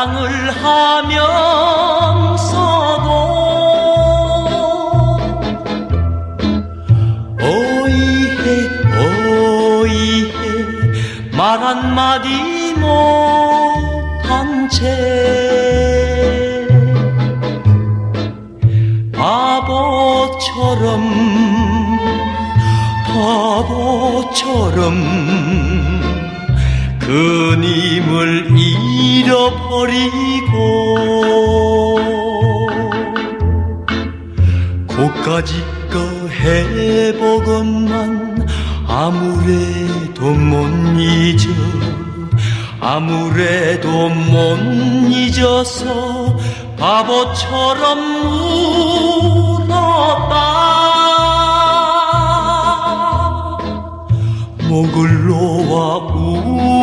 사랑을 하면서도 어이해 어이해 말 한마디 못한 채. 바보처럼 바보처럼 그님을 버리고 고까짓 거 해보건만 아무래도 못 잊어 아무래도 못 잊어서 바보처럼 울었다. 목을 놓아 울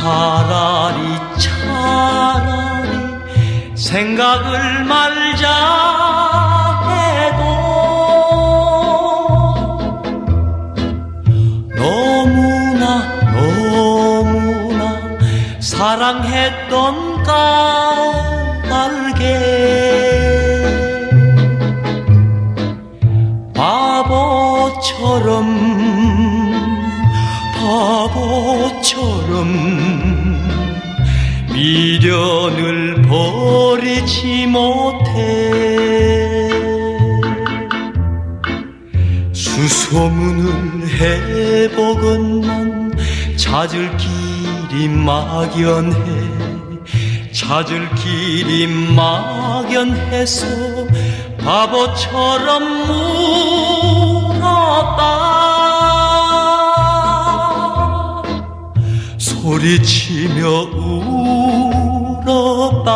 차라리 차라리 생각을 말자 해도 너무나 너무나 사랑했던 까닭에 바보처럼 미련을 버리지 못해. 수소문을 해보건만 찾을 길이 막연해. 찾을 길이 막연해서 바보처럼 울 소리치며 울어봐